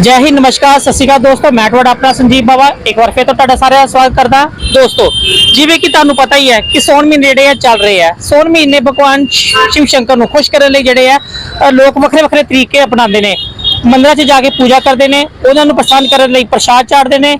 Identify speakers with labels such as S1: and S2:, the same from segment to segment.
S1: ਜੈ ਹਿੰਦ, ਨਮਸਕਾਰ, ਸਤਿ ਸ਼੍ਰੀ ਅਕਾਲ ਦੋਸਤੋ, ਮੈਂ ਤੁਹਾਡਾ ਆਪਣਾ ਸੰਜੀਵ ਬਾਵਾ। ਇੱਕ ਵਾਰ ਫਿਰ ਤੋਂ ਤੁਹਾਡਾ ਸਾਰਿਆਂ ਦਾ ਸਵਾਗਤ ਕਰਦਾ ਦੋਸਤੋ, ਜਿਵੇਂ ਕਿ ਤੁਹਾਨੂੰ ਪਤਾ ਹੀ ਹੈ ਕਿ ਸੌਣ ਮਹੀਨੇ ਜਿਹੜੇ ਆ ਚੱਲ ਰਹੇ ਆ। ਸੌਣ ਮਹੀਨੇ ਭਗਵਾਨ ਸ਼ਿ- ਸ਼ਿਵ ਸ਼ੰਕਰ ਨੂੰ ਖੁਸ਼ ਕਰਨ ਲਈ ਜਿਹੜੇ ਆ ਲੋਕ ਵੱਖਰੇ ਵੱਖਰੇ ਤਰੀਕੇ ਅਪਣਾਉਂਦੇ ਨੇ। ਮੰਦਰਾਂ 'ਚ ਜਾ ਕੇ ਪੂਜਾ ਕਰਦੇ ਨੇ, ਉਹਨਾਂ ਨੂੰ ਪ੍ਰਸੰਨ ਕਰਨ ਲਈ ਪ੍ਰਸ਼ਾਦ ਚਾੜਦੇ ਨੇ।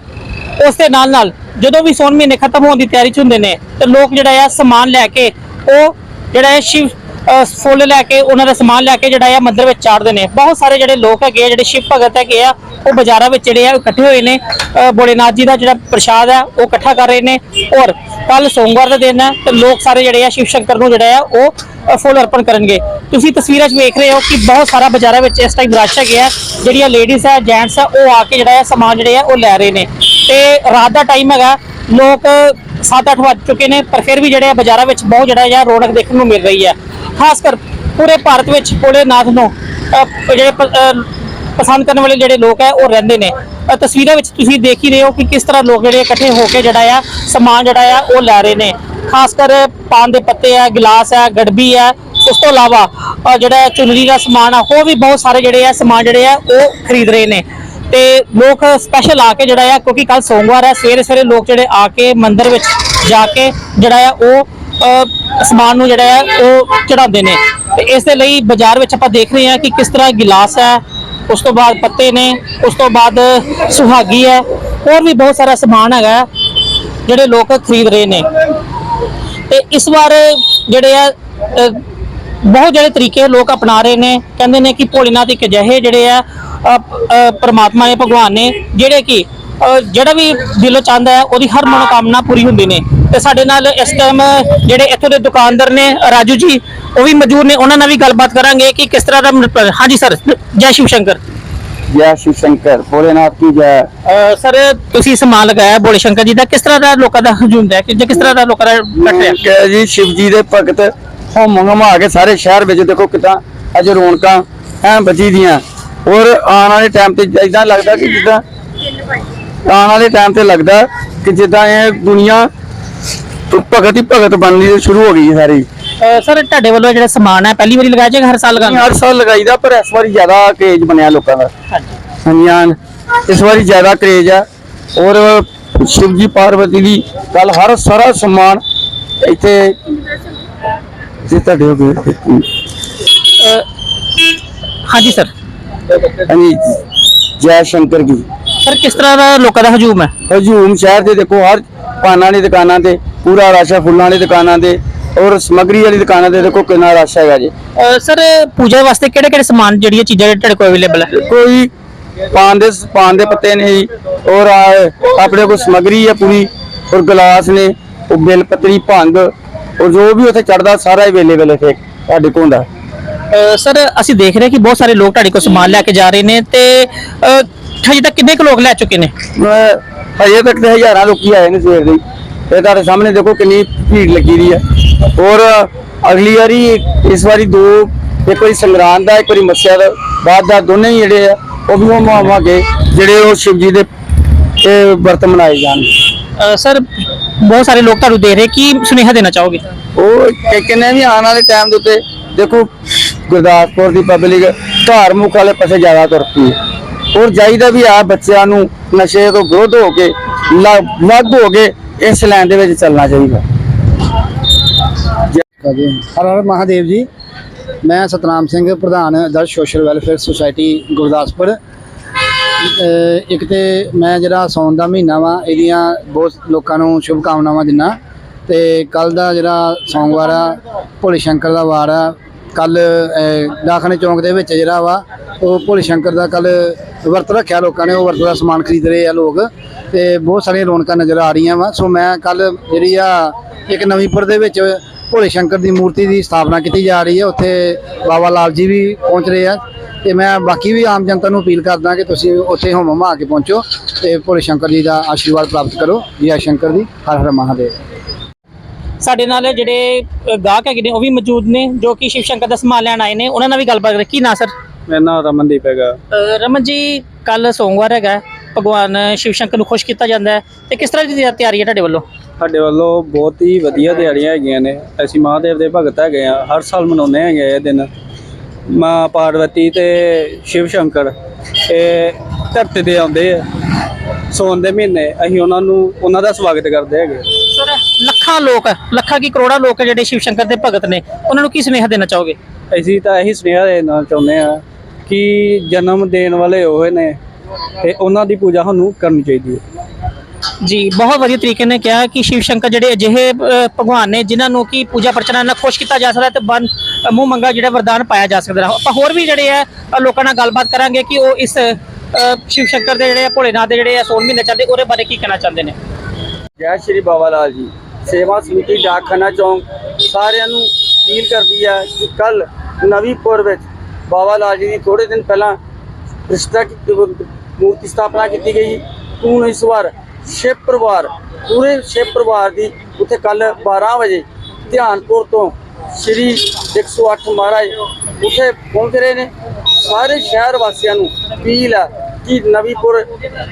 S1: ਉਸ ਦੇ ਨਾਲ ਨਾਲ ਜਦੋਂ ਵੀ ਸੌਣ ਮਹੀਨੇ ਖਤਮ ਹੋਣ ਦੀ ਤਿਆਰੀ 'ਚ ਹੁੰਦੇ ਨੇ, ਤੇ ਲੋਕ ਜਿਹੜਾ ਆ ਸਮਾਨ ਲੈ ਕੇ, ਉਹ ਜਿਹੜਾ ਹੈ ਸ਼ਿਵ ਫੁੱਲ ਲੈ ਕੇ ਉਹਨਾਂ ਦਾ ਸਮਾਨ ਲੈ ਕੇ ਜਿਹੜਾ ਆ ਮੰਦਿਰ ਵਿੱਚ ਚਾੜਦੇ ਨੇ। ਬਹੁਤ ਸਾਰੇ ਜਿਹੜੇ ਲੋਕ ਹੈਗੇ ਆ ਜਿਹੜੇ ਸ਼ਿਵ ਭਗਤ ਹੈਗੇ ਆ ਉਹ ਬਾਜ਼ਾਰਾਂ ਵਿੱਚ ਜਿਹੜੇ ਆ ਇਕੱਠੇ ਹੋਏ ਨੇ। ਅ, ਭੋਲੇਨਾਥ ਜੀ ਦਾ ਜਿਹੜਾ ਪ੍ਰਸ਼ਾਦ ਹੈ ਉਹ ਇਕੱਠਾ ਕਰ ਰਹੇ ਨੇ। ਔਰ ਕੱਲ ਸੋਮਵਾਰ ਦਾ ਦਿਨ ਹੈ ਤੇ ਲੋਕ ਸਾਰੇ ਜਿਹੜੇ ਆ ਸ਼ਿਵ ਸ਼ੰਕਰ ਨੂੰ ਜਿਹੜਾ ਆ ਉਹ ਫੁੱਲ ਅਰਪਣ ਕਰਨਗੇ। ਤੁਸੀਂ ਤਸਵੀਰਾਂ 'ਚ ਵੇਖ ਰਹੇ ਹੋ ਕਿ ਬਹੁਤ ਸਾਰਾ ਬਾਜ਼ਾਰਾਂ ਵਿੱਚ ਇਸ ਟਾਈਮ ਰਸ਼ ਹੈਗੇ ਆ। ਜਿਹੜੀਆਂ ਲੇਡੀਜ਼ ਆ ਜੈਂਟਸ ਆ ਉਹ ਆ ਕੇ ਜਿਹੜਾ ਆ ਸਮਾਨ ਜਿਹੜੇ ਆ ਉਹ ਲੈ ਰਹੇ ਨੇ। ਤੇ ਰਾਤ ਦਾ ਟਾਈਮ ਹੈਗਾ। ਲੋਕ 7-8 ਵੱਜ ਚੁੱਕੇ ਨੇ, ਪਰ ਫਿਰ ਵੀ ਜਿਹੜੇ ਆ ਬਾਜ਼ਾਰਾਂ ਵਿੱਚ ਬਹੁਤ ਜਿਹੜਾ ਆ ਰੌਣਕ ਦੇਖਣ ਨੂੰ ਮਿਲ ਰਹੀ ਹੈ। ਖਾਸ ਕਰ ਪੂਰੇ ਭਾਰਤ ਵਿੱਚ ਭੋਲੇਨਾਥ ਨੂੰ ਜਿਹੜੇ ਪ- ਪਸੰਦ ਕਰਨ ਵਾਲੇ ਜਿਹੜੇ ਲੋਕ ਹੈ, ਉਹ ਰਹਿੰਦੇ ਨੇ। ਤਸਵੀਰਾਂ ਵਿੱਚ ਤੁਸੀਂ ਦੇਖ ਹੀ ਰਹੇ ਹੋ ਕਿ ਕਿਸ ਤਰ੍ਹਾਂ ਲੋਕ ਜਿਹੜੇ ਇਕੱਠੇ ਹੋ ਕੇ ਜਿਹੜਾ ਆ ਸਮਾਨ ਜਿਹੜਾ ਆ ਉਹ ਲੈ ਰਹੇ ਨੇ। ਖਾਸ ਕਰ ਪਾਨ ਦੇ ਪੱਤੇ ਆ ਗਿਲਾਸ ਆ ਗੜਬੀ ਆ ਉਸ ਤੋਂ ਇਲਾਵਾ ਜਿਹੜਾ ਚੁਨਰੀ ਦਾ ਸਮਾਨ ਆ, ਹੋਰ ਵੀ ਬਹੁਤ ਸਾਰੇ ਜਿਹੜੇ ਆ ਸਮਾਨ ਜਿਹੜੇ ਆ ਉਹ ਖਰੀਦ ਰਹੇ ਨੇ। ਤੇ ਲੋਕ ਸਪੈਸ਼ਲ ਆ ਕੇ ਜਿਹੜਾ ਆ, ਕਿਉਂਕਿ ਕੱਲ ਸੋਮਵਾਰ ਹੈ ਸਵੇਰੇ ਸਵੇਰੇ ਲੋਕ ਜਿਹੜੇ ਆ ਕੇ ਮੰਦਿਰ ਵਿੱਚ ਜਾ ਕੇ ਜਿਹੜਾ ਆ, ਉਹ ਸਮਾਨ ਨੂੰ ਜਿਹੜਾ ਆ, ਉਹ ਚੜਾਉਂਦੇ ਨੇ। ਤੇ ਇਸ ਦੇ ਲਈ ਬਾਜ਼ਾਰ ਵਿੱਚ ਆਪਾਂ ਦੇਖ ਰਹੇ ਹਾਂ ਕਿ ਕਿਸ ਤਰ੍ਹਾਂ ਗਿਲਾਸ ਹੈ, ਉਸ ਤੋਂ ਬਾਅਦ ਪੱਤੇ ਨੇ, ਉਸ ਤੋਂ ਬਾਅਦ ਸੁਹਾਗੀ ਹੈ, ਹੋਰ ਵੀ ਬਹੁਤ ਸਾਰਾ ਸਮਾਨ ਹੈਗਾ ਜਿਹੜੇ ਲੋਕ ਖਰੀਦ ਰਹੇ ਨੇ। ਤੇ ਇਸ ਵਾਰ ਜਿਹੜੇ ਆ ਬਹੁਤ ਜਿਹੜੇ ਤਰੀਕੇ ਲੋਕ ਅਪਣਾ ਰਹੇ ਨੇ, ਕਹਿੰਦੇ ਨੇ ਕਿ ਭੋਲੇਨਾਥ ਇੱਕ ਅਜਿਹੇ ਜਿਹੜੇ ਆ ਪ੍ਰਮਾਤਮਾ ਨੇ ਭਗਵਾਨ ਨੇ ਜਿਹੜੇ ਕਿ ਜਿਹੜਾ ਵੀ ਦਿਲੋਂ ਚਾਹੁੰਦਾ ਹੈ ਉਹਦੀ ਹਰ ਮਨੋਕਾਮਨਾ ਪੂਰੀ ਹੁੰਦੀ ਨੇ। ਤੇ ਸਾਡੇ ਨਾਲ ਇਸ ਟਾਈਮ ਜਿਹੜੇ ਇੱਥੋਂ ਦੇ ਦੁਕਾਨਦਾਰ ਨੇ ਰਾਜੂ ਜੀ ਉਹ ਵੀ ਮੌਜੂਦ ਨੇ। ਉਹਨਾਂ ਨਾਲ ਵੀ ਗੱਲਬਾਤ ਕਰਾਂਗੇ ਕਿ ਕਿਸ ਤਰ੍ਹਾਂ ਦਾ ਹਾਂਜੀ ਸਰ ਜੈ ਸ਼ਿਵ ਸ਼ੰਕਰ।
S2: ਜੈ ਸ਼ਿਵ ਸ਼ੰਕਰ। ਭੋਲੇਨਾਥ ਕੀ ਜੈ?
S1: ਸਰ ਤੁਸੀਂ ਸਮਾਨ ਲਗਾਇਆ ਭੋਲੇ ਸ਼ੰਕਰ ਜੀ ਦਾ। ਕਿਸ ਤਰ੍ਹਾਂ ਦਾ ਲੋਕਾਂ ਦਾ ਹਜੂਮ ਹੈ? ਕਿ ਕਿਸ ਤਰ੍ਹਾਂ ਦਾ ਲੋਕਾਂ ਦਾ ਇਕੱਠ ਰਿਹਾ?
S2: ਕਿ ਜੀ ਸ਼ਿਵ ਜੀ ਦੇ ਭਗਤ ਹੋਮ ਘਮਾ ਕੇ ਸਾਰੇ ਸ਼ਹਿਰ ਵਿੱਚ ਦੇਖੋ ਕਿਦਾਂ ਅੱਜ ਰੌਣਕਾਂ ਐ ਬਚੀ ਦੀਆਂ। ਔਰ ਆਉਣ ਵਾਲੇ ਟਾਈਮ ਤੇ ਇਦਾਂ ਲੱਗਦਾ ਕਿ ਜਿੱਦਾਂ ਆਉਣ ਵਾਲੇ ਟਾਈਮ ਤੇ ਲੱਗਦਾ ਕਿ ਜਿੱਦਾਂ ਇਹ ਦੁਨੀਆ ਭਗਤ ਹੀ ਭਗਤ ਬਣਨੀ ਸ਼ੁਰੂ ਹੋ ਗਈ ਸਾਰੀ।
S1: ਸਰ ਤੁਹਾਡੇ ਵੱਲੋਂ ਜਿਹੜਾ ਸਮਾਨ ਹੈ ਪਹਿਲੀ ਵਾਰੀ ਲਗਾਇਆ ਜਾਂ ਹਰ ਸਾਲ ਲਗਾਉਂਦੇ
S2: ਹਰ ਸਾਲ ਲਗਾਈਦਾ ਪਰ ਇਸ ਵਾਰੀ ਜ਼ਿਆਦਾ ਕਰੇਜ ਬਣਿਆ ਲੋਕਾਂ ਦਾ। ਹਾਂਜੀ। ਹਾਂ। ਇਸ ਵਾਰੀ ਜ਼ਿਆਦਾ ਕਰੇਜ ਆ। ਔਰ ਸ਼ਿਵ ਜੀ ਪਾਰਵਤੀ ਦੀ ਕੱਲ ਹਰ ਸਾਰਾ ਸਮਾਨ ਇੱਥੇ ਜੀ ਤੁਹਾਡੇ ਹੋ ਗਏ।
S1: ਹਾਂਜੀ ਸਰ।
S2: ਹਾਂਜੀ ਜੈ ਸ਼ੰਕਰ ਜੀ।
S1: ਸਰ ਕਿਸ ਤਰ੍ਹਾਂ ਦਾ ਲੋਕਾਂ ਦਾ ਹਜੂਮ ਹੈ?
S2: ਹਜੂਮ ਸ਼ਹਿਰ ਦੇ ਦੇਖੋ ਹਰ ਪਾਨਾਂ ਦੀ ਦੁਕਾਨਾਂ ਤੇ ਪੂਰਾ ਰਸ਼ ਹੈ ਫੁੱਲਾਂ ਦੀ ਦੁਕਾਨਾਂ ਤੇ ਔਰ ਸਮਗਰੀ ਵਾਲੀ ਦੁਕਾਨਾਂ ਤੇ ਦੇਖੋ ਕਿੰਨਾ ਰਸ਼ ਹੈਗਾ ਜੀ।
S1: ਅਹ, ਸਰ ਪੂਜਾ ਵਾਸਤੇ ਕਿਹੜੇ ਕਿਹੜੇ ਸਮਾਨ ਜਿਹੜੀਆਂ ਚੀਜ਼ਾਂ ਤੁਹਾਡੇ ਕੋਲ ਅਵੇਲੇਬਲ ਹੈ?
S2: ਕੋਈ ਪਾਨ ਦੇ ਪਾਨ ਦੇ ਪੱਤੇ ਨੇ ਜੀ ਔਰ ਆਪਣੇ ਕੋਲ ਸਮਗਰੀ ਹੈ ਪੂਰੀ ਔਰ ਗਲਾਸ ਨੇ ਉਹ ਬਿਲ ਪੱਤਰੀ ਭੰਗ ਔਰ ਜੋ ਵੀ ਉੱਥੇ ਚੜਦਾ ਸਾਰਾ ਅਵੇਲੇਬਲ ਹੈ ਇੱਥੇ ਸਾਡੇ ਕੋਲ ਹੁੰਦਾ
S1: ਅਹ, ਸਰ ਅਸੀਂ ਦੇਖ ਰਹੇ ਕਿ ਬਹੁਤ ਸਾਰੇ ਲੋਕ ਤੁਹਾਡੇ ਕੋਲ ਸਮਾਨ ਲੈ ਕੇ ਜਾ ਰਹੇ ਨੇ ਤੇ ਅਹ, ਹਜੇ ਤੱਕ ਕਿੰਨੇ ਕੁ ਲੋਕ ਲੈ ਚੁੱਕੇ ਨੇ?
S2: ਮੈਂ ਹਜੇ ਤੱਕ ਤੇ ਹਜ਼ਾਰਾਂ ਲੋਕੀ ਆਏ ਨੇ ਸਵੇਰ ਦੇ ਹੀ। ਇਹ ਤੁਹਾਡੇ ਸਾਹਮਣੇ ਦੇਖੋ ਕਿੰਨੀ ਭੀੜ ਲੱਗੀ ਦੀ ਹੈ। ਔਰ ਅਗਲੀ ਵਾਰੀ ਇਸ ਵਾਰੀ ਦੋ ਇੱਕ ਵਾਰੀ ਸੰਗਰਾਂਦ ਦਾ ਇੱਕ ਵਾਰੀ ਮੱਸਿਆ ਦਾ ਬਾਅਦ ਦਾ ਦੋਨੇ ਹੀ ਜਿਹੜੇ ਆ ਉਹ ਵੀ ਉਹ ਮਾਵਾਂਗੇ ਜਿਹੜੇ ਉਹ ਸ਼ਿਵ ਜੀ ਦੇ ਇਹ ਵਰਤ ਮਨਾਏ ਜਾਣਗੇ।
S1: ਅਹ, ਸਰ ਬਹੁਤ ਸਾਰੇ ਲੋਕ ਤੁਹਾਨੂੰ ਦੇਖ ਰਹੇ ਕੀ ਸੁਨੇਹਾ ਦੇਣਾ ਚਾਹੋਗੇ?
S2: ਉਹ ਕਿ- ਕਿੰਨੇ ਵੀ ਆਉਣ ਵਾਲੇ ਟਾਈਮ ਦੇ ਉੱਤੇ ਦੇਖੋ ਗੁਰਦਾਸਪੁਰ ਦੀ ਪਬਲਿਕ ਧਾਰਮਿਕ ਵਾਲੇ ਪਾਸੇ ਜ਼ਿਆਦਾ ਤੁਰ ਪਈ ਔਰ ਚਾਹੀਦਾ ਵੀ ਆ ਬੱਚਿਆਂ ਨੂੰ ਨਸ਼ੇ ਤੋਂ ਵਿਰੋਧ ਹੋ ਕੇ, ਲ- ਹੋ ਕੇ ਇਸ ਲਾਈਨ ਦੇ ਵਿੱਚ ਚੱਲਣਾ ਚਾਹੀਦਾ।
S3: ਹਰ ਹਰ ਮਹਾਦੇਵ ਜੀ, ਮੈਂ ਸਤਨਾਮ ਸਿੰਘ, ਪ੍ਰਧਾਨ Adarsh social welfare society Gurdaspur. ਇੱਕ ਤੇ ਮੈਂ ਜਿਹੜਾ ਸੌਣ ਦਾ ਮਹੀਨਾ ਵਾ, ਇਹਦੀਆਂ ਬਹੁਤ ਲੋਕਾਂ ਨੂੰ ਸ਼ੁਭ ਕਾਮਨਾਵਾਂ ਦਿੰਨਾ। ਤੇ ਕੱਲ ਦਾ ਜਿਹੜਾ ਸੋਮਵਾਰ ਆ, ਭੋਲੇ ਸ਼ੰਕਰ ਦਾ ਵਾਰ ਆ ਕੱਲ ਡਾਖਣੇ ਚੌਂਕ ਦੇ ਵਿੱਚ ਜਿਹੜਾ ਵਾ, ਉਹ ਭੋਲੇ ਸ਼ੰਕਰ ਦਾ ਕੱਲ ਵਰਤ ਰੱਖਿਆ ਲੋਕਾਂ ਨੇ, ਉਹ ਵਰਤ ਦਾ ਸਮਾਨ ਖਰੀਦ ਰਹੇ ਆ ਲੋਕ, ਤੇ ਬਹੁਤ ਸਾਰੀਆਂ ਰੌਣਕਾਂ ਨਜ਼ਰ ਆ ਰਹੀਆਂ ਵਾ। ਸੋ ਮੈਂ ਕੱਲ ਜਿਹੜੀ ਆ, ਇੱਕ ਨਵੀਂਪੁਰ ਦੇ ਵਿੱਚ ਭੋਲੇ ਸ਼ੰਕਰ ਦੀ ਮੂਰਤੀ ਦੀ ਸਥਾਪਨਾ ਕੀਤੀ ਜਾ ਰਹੀ ਹੈ ਉੱਥੇ ਬਾਬਾ ਲਾਲ ਜੀ ਵੀ ਪਹੁੰਚ ਰਹੇ ਆ। ਤੇ ਮੈਂ ਬਾਕੀ ਵੀ ਆਮ ਜਨਤਾ ਨੂੰ ਅਪੀਲ ਕਰਦਾ ਕਿ ਤੁਸੀਂ ਉੱਥੇ ਹੋਮ ਹਮਾ ਕੇ ਪਹੁੰਚੋ ਤੇ ਭੋਲੇ ਸ਼ੰਕਰ ਜੀ ਦਾ ਆਸ਼ੀਰਵਾਦ ਪ੍ਰਾਪਤ ਕਰੋ। ਜੈ ਸ਼ੰਕਰ ਦੀ ਹਰ ਹਰ ਮਹਾਦੇਵ।
S1: ਸਾਡੇ ਨਾਲ ਜਿਹੜੇ ਗਾਹਕ ਹੈਗੇ ਨੇ ਉਹ ਵੀ ਮੌਜੂਦ ਨੇ ਜੋ ਕਿ ਸ਼ਿਵ ਸ਼ੰਕਰ ਦਾ ਸਮਾਨ ਲੈਣ ਆਏ ਨੇ। ਉਹਨਾਂ ਨਾਲ ਵੀ ਗੱਲਬਾਤ ਕਰੀ ਕੀ ਨਾ ਸਰ?
S2: ਮੇਰਾ ਨਾਮ ਰਮਨਦੀਪ ਹੈਗਾ।
S1: ਰਮਨ ਜੀ ਕੱਲ ਸੋਮਵਾਰ ਹੈਗਾ। ਹੈ। ਭਗਵਾਨ ਸ਼ਿਵ ਸ਼ੰਕਰ ਨੂੰ ਖੁਸ਼ ਕੀਤਾ ਜਾਂਦਾ ਹੈ। ਤੇ ਕਿਸ ਤਰ੍ਹਾਂ ਦੀ ਤਿਆਰੀ ਹੈ ਤੁਹਾਡੇ ਵੱਲੋਂ?
S4: ਸਾਡੇ ਵੱਲੋਂ ਬਹੁਤ ਹੀ ਵਧੀਆ ਤਿਆਰੀਆਂ ਹੈਗੀਆਂ ਨੇ। ਅਸੀਂ ਮਹਾਦੇਵ ਦੇ ਭਗਤ ਹੈਗੇ ਆ ਹਰ ਸਾਲ ਮਨਾਉਂਦੇ ਹੈਗੇ ਆ ਇਹ ਦਿਨ। ਮਾਂ ਪਾਰਵਤੀ ਤੇ ਸ਼ਿਵ ਸ਼ੰਕਰ ਇਹ ਧਰਤੀ ਤੇ ਆਉਂਦੇ ਆ। ਸੌਣ ਦੇ ਮਹੀਨੇ ਅਸੀਂ ਉਹਨਾਂ ਨੂੰ ਉਹਨਾਂ ਦਾ ਸਵਾਗਤ ਕਰਦੇ ਹੈਗੇ।
S1: ਲੱਖਾਂ ਲੋਕ ਲੱਖਾਂ ਕੀ ਕਰੋੜਾਂ ਲੋਕ ਜਿਹੜੇ ਸ਼ਿਵ ਸ਼ੰਕਰ ਦੇ ਭਗਤ ਨੇ ਉਹਨਾਂ ਨੂੰ ਕੀ ਸੁਨੇਹਾ ਦੇਣਾ ਚਾਹੋਗੇ?
S4: ਅਸੀਂ ਤਾਂ ਇਹੀ ਸੁਨੇਹਾ ਦੇਣਾ ਚਾਹੁੰਦੇ ਆ ਕਿ ਜਨਮ ਦੇਣ ਵਾਲੇ ਹੋਏ ਨੇ ਤੇ ਉਹਨਾਂ ਦੀ ਪੂਜਾ ਸਾਨੂੰ ਕਰਨੀ ਚਾਹੀਦੀ ਹੈ।
S1: ਜੀ ਬਹੁਤ ਵਧੀਆ ਤਰੀਕੇ ਨੇ ਕਿਹਾ ਕਿ ਸ਼ਿਵ ਸ਼ੰਕਰ ਜਿਹੜੇ ਅਜਿਹੇ ਭਗਵਾਨ ਨੇ ਜਿਨ੍ਹਾਂ ਨੂੰ ਕੀ ਪੂਜਾ ਪ੍ਰਚਨਾ ਨਾਲ ਖੁਸ਼ ਕੀਤਾ ਜਾ ਸਕਦਾ ਤੇ ਬਨ ਮੂੰਹ ਮੰਗਾ ਜਿਹੜਾ ਵਰਦਾਨ ਪਾਇਆ ਜਾ ਸਕਦਾ। ਹੈ ਆਪਾਂ ਹੋਰ ਵੀ ਜਿਹੜੇ ਆ ਲੋਕਾਂ ਨਾਲ ਗੱਲਬਾਤ ਕਰਾਂਗੇ ਕਿ ਉਹ ਇਸ ਸ਼ਿਵ ਸ਼ੰਕਰ ਦੇ ਜਿਹੜੇ ਆ, ਭੋਲੇਨਾਥ ਦੇ ਜਿਹੜੇ ਆ ਸੋਨ ਮਹੀਨੇ ਚੱਲਦੇ ਉਹਦੇ ਬਾਰੇ ਕੀ ਕਹਿਣਾ ਚਾਹੁੰਦੇ ਨੇ?
S2: ਜੈ ਸ਼੍ਰੀ ਬਾਬਾ ਲਾਲ ਜੀ। ਸੇਵਾ ਸਮਿਤੀ ਡਾਕਖਾਨਾ ਚੌਂਕ ਸਾਰਿਆਂ ਨੂੰ ਅਪੀਲ ਕਰਦੀ ਹੈ ਕਿ ਕੱਲ ਨਵੀਂਪੁਰ ਵਿੱਚ ਬਾਬਾ ਲਾਲ ਜੀ ਦੀ ਥੋੜੇ ਦਿਨ ਪਹਿਲਾਂ ਪ੍ਰਤਿਸ਼ਠਾ ਮੂਰਤੀ ਸਥਾਪਨਾ ਕੀਤੀ ਗਈ। ਹੁਣ ਇਸ ਵਾਰ ਸ਼ਿਵ ਪਰਿਵਾਰ, ਪੂਰੇ ਸ਼ਿਵ ਪਰਿਵਾਰ ਦੀ ਉੱਥੇ ਕੱਲ 12 ਵਜੇ ਧਿਆਨਪੁਰ ਤੋਂ ਸ਼੍ਰੀ 108 ਮਹਾਰਾਜ ਉੱਥੇ ਪਹੁੰਚ ਰਹੇ ਨੇ। ਸਾਰੇ ਸ਼ਹਿਰ ਵਾਸੀਆਂ ਨੂੰ ਅਪੀਲ ਹੈ ਕਿ ਨਵੀਂਪੁਰ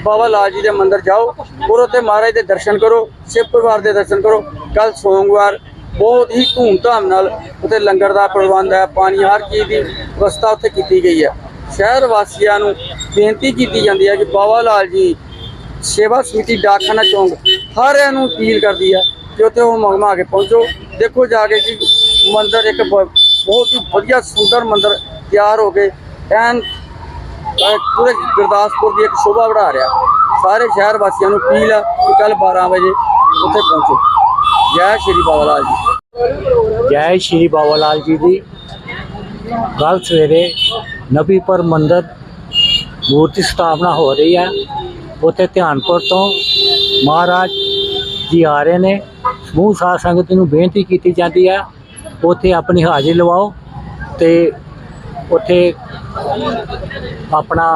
S2: ਬਾਬਾ ਲਾਲ ਜੀ ਦੇ ਮੰਦਿਰ ਜਾਓ, ਔਰ ਉੱਥੇ ਮਹਾਰਾਜ ਦੇ ਦਰਸ਼ਨ ਕਰੋ, ਸ਼ਿਵ ਪਰਿਵਾਰ ਦੇ ਦਰਸ਼ਨ ਕਰੋ। ਕੱਲ ਸੋਮਵਾਰ ਬਹੁਤ ਹੀ ਧੂਮਧਾਮ ਨਾਲ ਉੱਥੇ ਲੰਗਰ ਦਾ ਪ੍ਰਬੰਧ ਹੈ, ਪਾਣੀ ਹਰ ਚੀਜ਼ ਦੀ ਵਿਵਸਥਾ ਉੱਥੇ ਕੀਤੀ ਗਈ ਹੈ। ਸ਼ਹਿਰ ਵਾਸੀਆਂ ਨੂੰ ਬੇਨਤੀ ਕੀਤੀ ਜਾਂਦੀ ਹੈ ਕਿ ਬਾਬਾ ਲਾਲ ਜੀ ਸੇਵਾ ਸਮਿਤੀ ਡਾਕਖਾਨਾ ਚੌਂਕ ਸਾਰਿਆਂ ਨੂੰ ਅਪੀਲ ਕਰਦੀ ਹੈ ਕਿ ਉੱਥੇ ਉਹ ਮਗਮਾ ਕੇ ਪਹੁੰਚੋ। ਦੇਖੋ ਜਾ ਕੇ ਕਿ ਮੰਦਿਰ ਇੱਕ ਬ- ਬਹੁਤ ਹੀ ਵਧੀਆ, ਸੁੰਦਰ ਮੰਦਿਰ ਤਿਆਰ ਹੋ ਕੇ ਐਨ ਪੂਰੇ ਗੁਰਦਾਸਪੁਰ ਦੀ ਇੱਕ ਸ਼ੋਭਾ ਵਧਾ ਰਿਹਾ। ਸਾਰੇ ਸ਼ਹਿਰ ਵਾਸੀਆਂ ਨੂੰ ਅਪੀਲ ਆ ਕਿ ਕੱਲ 12 ਵਜੇ ਉੱਥੇ ਪਹੁੰਚੋ। ਜੈ ਸ਼੍ਰੀ ਬਾਬਾ ਲਾਲ ਜੀ।
S5: ਜੈ ਸ਼੍ਰੀ ਬਾਬਾ ਲਾਲ ਜੀ ਦੀ। ਕੱਲ ਸਵੇਰੇ ਨਬੀਪੁਰ ਮੰਦਰ ਮੂਰਤੀ ਸਥਾਪਨਾ ਹੋ ਰਹੀ ਹੈ। ਉੱਥੇ ਧਿਆਨਪੁਰ ਤੋਂ ਮਹਾਰਾਜ ਜੀ ਆ ਰਹੇ ਨੇ। ਸਮੂਹ ਸਾਧ ਸੰਗਤ ਨੂੰ ਬੇਨਤੀ ਕੀਤੀ ਜਾਂਦੀ ਹੈ, ਉੱਥੇ ਆਪਣੀ ਹਾਜ਼ਰੀ ਲਵਾਓ ਤੇ ਉੱਥੇ ਆਪਣਾ